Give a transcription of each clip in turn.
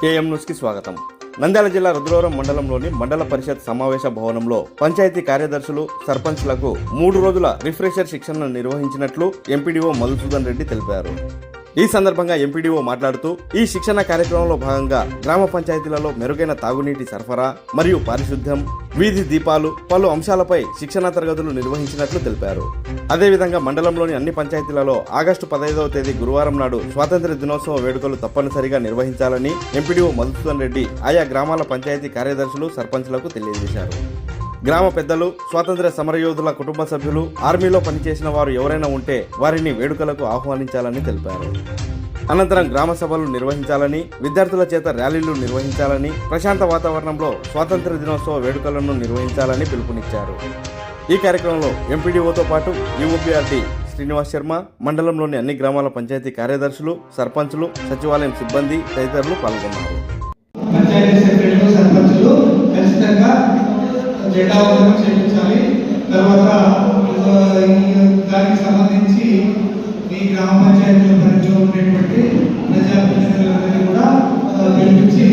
KM న్యూస్కి స్వాగతం. నంద్యాల జిల్లా రుద్రవరం మండలంలోని మండల పరిషత్ సమావేశ భవనంలో పంచాయతీ కార్యదర్శులు సర్పంచ్లకు మూడు రోజుల రిఫ్రెషర్ శిక్షణను నిర్వహించినట్లు ఎంపీడీఓ మధుసూదన్ రెడ్డి తెలిపారు. ఈ సందర్భంగా ఎంపీడీఓ మాట్లాడుతూ ఈ శిక్షణ కార్యక్రమంలో భాగంగా గ్రామ పంచాయతీలలో మెరుగైన తాగునీటి సరఫరా మరియు పారిశుద్ధ్యం వీధి దీపాలు పలు అంశాలపై శిక్షణా తరగతులు నిర్వహించినట్లు తెలిపారు. అదేవిధంగా మండలంలోని అన్ని పంచాయతీలలో ఆగస్టు పదహైదవ తేదీ గురువారం నాడు స్వాతంత్ర్య దినోత్సవ వేడుకలు తప్పనిసరిగా నిర్వహించాలని ఎంపీడీఓ మధుసూదన్ రెడ్డి ఆయా గ్రామాల పంచాయతీ కార్యదర్శులు సర్పంచ్లకు తెలియజేశారు. గ్రామ పెద్దలు స్వాతంత్ర్య సమరయోధుల కుటుంబ సభ్యులు ఆర్మీలో పనిచేసిన వారు ఎవరైనా ఉంటే వారిని వేడుకలకు ఆహ్వానించాలని తెలిపారు. అనంతరం గ్రామ సభలు నిర్వహించాలని విద్యార్థుల చేత ర్యాలీలు నిర్వహించాలని ప్రశాంత వాతావరణంలో స్వాతంత్ర దినోత్సవ వేడుకలను నిర్వహించాలని పిలుపునిచ్చారు. ఈ కార్యక్రమంలో ఎంపీడీఓతో పాటు యూఓపీఆర్టీ శ్రీనివాస్ శర్మ మండలంలోని అన్ని గ్రామాల పంచాయతీ కార్యదర్శులు సర్పంచులు సచివాలయం సిబ్బంది తదితరులు పాల్గొన్నారు. జెండావందనం చేయించాలి. తర్వాత దానికి సంబంధించి ఈ గ్రామ పంచాయతీలో పరిధిలో ఉండేటువంటి ప్రజాప్రతినిధులందరినీ కూడా పిలిపించి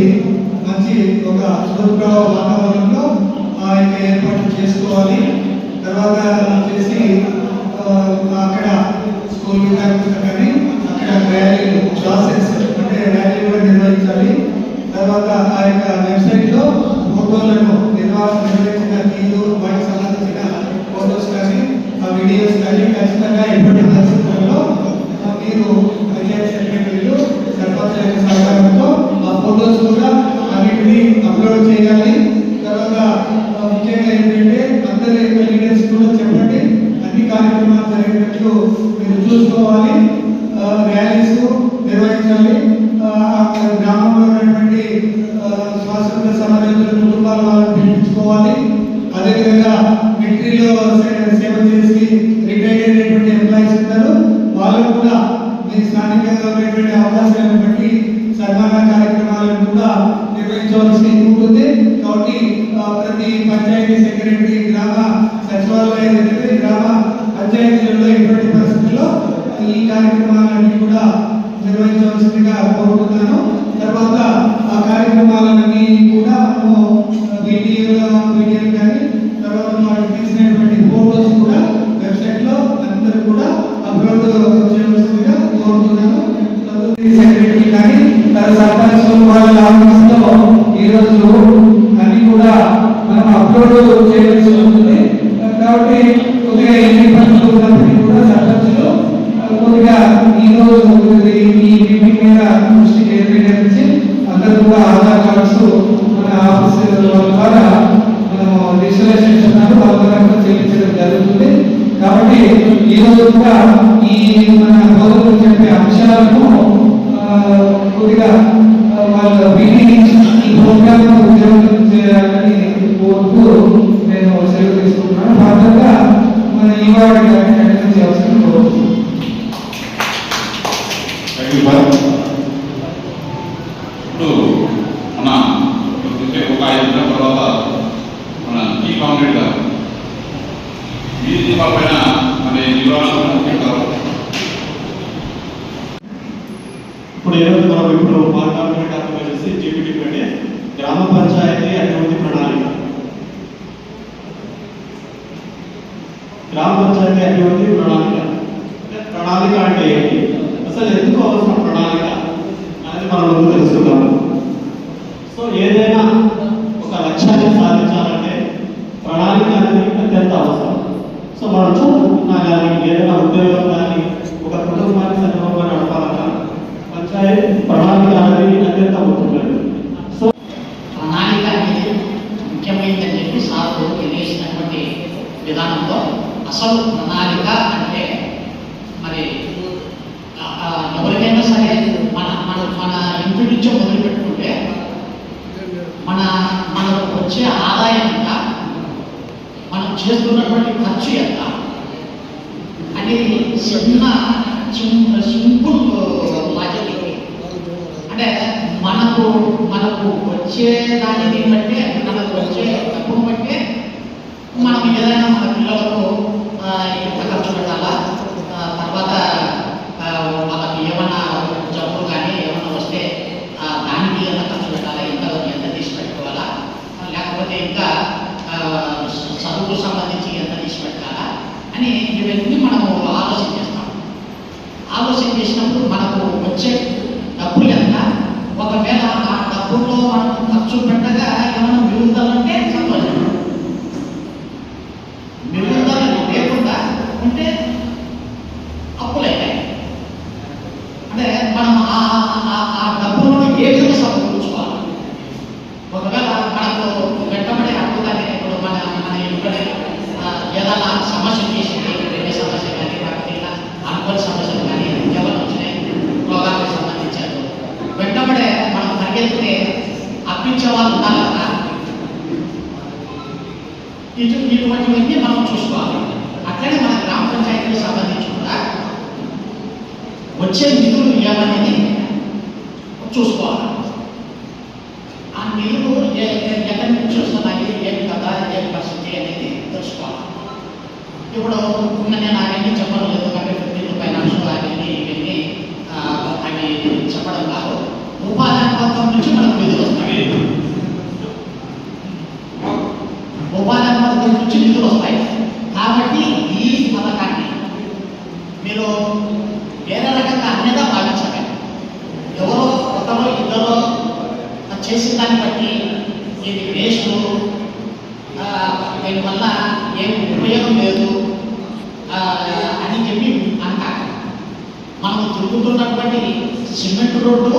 మంచి ఒక సుదృఢ వాతావరణంలో ఆయన ఏర్పాటు చేసుకోవాలి. తర్వాత వచ్చేసి అక్కడ స్కూల్ విద్యార్థులు కానీ అక్కడ ర్యాలీలు క్లాసెస్ అంటే ర్యాలీ కూడా నిర్వహించాలి. తర్వాత ఆ యొక్క వెబ్సైట్లో ఫోటోలను నిర్వహణ నిర్వహించిన వాటికి సంబంధించిన ఫోటోస్ కానీ ఆ వీడియోస్ కానీ ఖచ్చితంగా ఎప్పటి పరిస్థితుల్లో మీరు పంచాయతీ సెక్రటరీలు సర్పంచ్ యొక్క వారు కూడా మీ స్థానికంగా ఉన్నటువంటి అవకాశాలను బట్టి సన్మాన కార్యక్రమాలను కూడా నిర్వహించవలసి ఉంటుంది. కాబట్టి ప్రతి పంచాయతీ సెక్రటరీ గ్రామ సచివాలయం అనేది గ్రామ పంచాయతీలలో ఎటువంటి పరిస్థితుల్లో ఈ కార్యక్రమాలన్నీ కూడా నిర్వహించవలసిందిగా కోరుతున్నాను. తర్వాత ఆ కార్యక్రమాలన్నీ కూడా మనము వీడియోలో వీడియోలు కానీ తర్వాత మనకు తీసినటువంటి చేయవలసి ఉంటుంది కాబట్టి కొద్దిగా ఎన్ని పనులు ఉన్నప్పటికీ కూడా సర్పంచులు కొద్దిగా ఈ రోజు ఈ మీటింగ్ మీద దృష్టి కేంద్రీకరించి అందరూ కూడా ఆధార్ కార్డ్స్ మన ఆఫీస్ ద్వారా మనము రిజిస్ట్రేషన్ చేస్తున్నారు. వాళ్ళ ద్వారా చెల్లించడం జరుగుతుంది. కాబట్టి ఈ రోజు కూడా ఈ మన బోధకులు చెప్పే అంశాలను కొద్దిగా విని ఈ ప్రోగ్రామ్ చేయాలని కోరుతూ తీసుకుంటున్నాను ఫర్దర్గా మన ఈ వారి అటెండ్ చేయాల్సిన కోరుతున్నాను థ్యాంక్ యూ సార్ ఇప్పుడు మన చూస్తే ఒక ఐదు నిమిషాల తర్వాత మన టీ కాంగ్రెడ్ గారు. ఈ దీపాల పైన మన వివరాలను చెప్తారు ఇప్పుడు మనం జీపీటీ అంటే గ్రామ పంచాయతీ అభివృద్ధి ప్రణాళిక. గ్రామ పంచాయతీ అభివృద్ధి ప్రణాళిక. అంటే ప్రణాళిక అంటే ఏంటి? అసలు ఎందుకు అవసరం ప్రణాళిక అనేది మనం ముందు తెలుసుకుందాము సో ఏదైనా ఒక లక్ష్యాన్ని సాధించాలంటే ప్రణాళిక అనేది అత్యంత అవసరం. సో మనం చూస్తున్నా కానీ ఏదైనా ఉద్యోగం కానీ ఒక కుటుంబాన్ని సక్రమంగా నడపాలన్నా పంచాయతీ ప్రణాళిక అనేది అత్యంత ముఖ్యమైనది. సో ప్రణాళిక అనేది ముఖ్యమైనదని చెప్పి సార్ తెలియజేసినటువంటి విధానంలో అసలు ప్రణాళిక అంటే మరి ఎవరికైనా సరే మన మన మన ఇంటి నుంచే మొదలు పెట్టుకుంటే మన మనకు వచ్చే ఆదాయం ఎంత? మనం చేస్తున్నటువంటి ఖర్చు ఎంత? అనేది చిన్న చిన్న సింపుల్ లాజిక్ అంటే మనకు మనకు వచ్చే దానిని ఏంటంటే మనకు వచ్చే డబ్బును బట్టి మనం ఏదైనా మన పిల్లలకు ఆ, ఎంత ఖర్చు పెట్టాలా ఆ, తర్వాత ఆ, వాళ్ళకి ఏమైనా జబ్బులు కానీ ఏమైనా వస్తే ఆ, దానికి ఎంత ఖర్చు లేకపోతే ఇంకా ఆ, చదువుకు సంబంధించి ఎంత తీసి పెట్టాలా అని ఇవన్నీ మనము ఆలోచన చేస్తాం. ఆలోచన చేసినప్పుడు మనకు వచ్చే డబ్బులు ఎంత? ఒకవేళ ఆ డబ్బుల్లో మనం ఖర్చు పెట్టగా ఏమైనా మిగులుదలంటే సంతోషం. మిగులుదల లేకుండా ఉంటే అప్పులైతాయి. అంటే మనం ఆ ఆ- ఆ డబ్బులను ఏ విధంగా సమకూర్చుకోవాలి ఒకవేళ మనకు వెంటబడే అప్పు కానీ ఇప్పుడు మన మన ఇక్కడ ఆ, ఏదైనా సమస్య చేసింది వేరే సమస్య కానీ లేకపోతే ఇలా అనుకోని సమస్యలు కానీ ఎవరు వచ్చినాయి రోగాలకు సంబంధించారు వెంటబడే మనం పరిగెత్తితే అప్పించే వాళ్ళు ఉండాలి కదా ఇటు ఇటువంటివన్నీ మనం చూసుకోవాలి అట్లనే మన గ్రామ పంచాయతీకి సంబంధించి కూడా వచ్చే నిధులు ఏమనేది చూసుకోవాలి ఆ నిధులు ఎక్కడి నుంచి వస్తున్నాయి ఏం కదా ఏం పరిస్థితి అనేది తెలుసుకోవాలి ఇప్పుడు నేను అవన్నీ చెప్పడం లేదు కాబట్టి ఫిఫ్టీన్ అవన్నీ ఇవన్నీ అవి చెప్పడం కాదు ఉపాధి పథకం నుంచి మనకు నిధులు వస్తాయి ఉపాధి నుంచి నిధులు వస్తాయి కాబట్టి ఈ పథకాన్ని మీరు వేరే రకంగా అన్నిగా భావించకండి. ఎవరో కొత్తలో ఇద్దరో చేసిన దాన్ని బట్టి ఇది వేస్ట్ దీనివల్ల ఏం ఉపయోగం లేదు అని చెప్పి అంటారు మనం తిరుగుతున్నటువంటి సిమెంట్ రోడ్డు